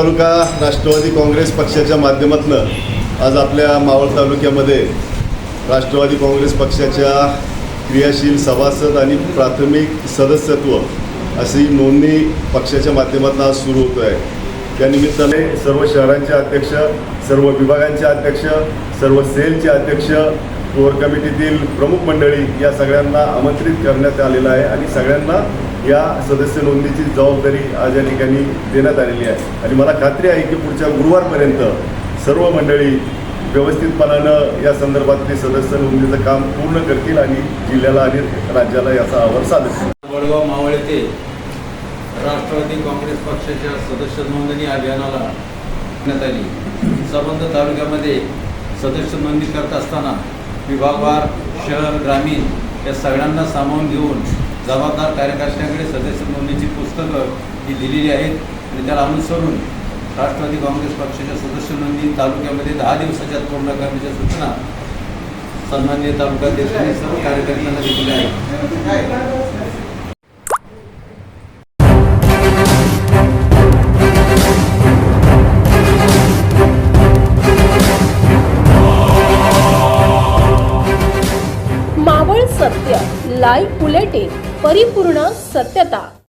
तालुका राष्ट्रवादी काँग्रेस पक्षाच्या माध्यमातून आज आपल्या मावळ तालुक्यामध्ये राष्ट्रवादी काँग्रेस पक्षाच्या क्रियाशील सभासद आणि प्राथमिक सदस्यत्व अशी नोंदणी पक्षाच्या माध्यमातून आज सुरू होतो आहे त्या निमित्ताने सर्व शहरांचे अध्यक्ष सर्व विभागांचे अध्यक्ष सर्व सेलचे अध्यक्ष कोर कमिटीतील प्रमुख मंडळी या सगळ्यांना आमंत्रित करण्यात आलेलं आहे आणि सगळ्यांना या सदस्य नोंदणीची जबाबदारी आज या ठिकाणी देण्यात आलेली आहे. आणि मला खात्री आहे की पुढच्या गुरुवारपर्यंत सर्व मंडळी व्यवस्थितपणानं या संदर्भातली सदस्य नोंदणीचं काम पूर्ण करतील आणि जिल्ह्याला आणि राज्याला याचा अहवाल सादर वडगाव मावळ येथे राष्ट्रवादी काँग्रेस पक्षाच्या सदस्य नोंदणी अभियानाला करण्यात आली. संबंध तालुक्यामध्ये सदस्य नोंदणी करत असताना विभागवार शहर ग्रामीण या सगळ्यांना सामावून घेऊन जबाबदार कार्यकर्त्यांकडे सदस्य नोंदणीची पुस्तकं ही दिलेली आहेत आणि त्याला अनुसरून राष्ट्रवादी काँग्रेस पक्षाच्या सदस्य नोंदणी तालुक्यामध्ये दहा दिवसाच्या पूर्ण करण्याच्या सूचना सन्मान्य तालुका आणि सर्व कार्यकर्त्यांना दिलेल्या आहेत. सत्य लाईव्ह बुलेटिन परिपूर्ण सत्यता.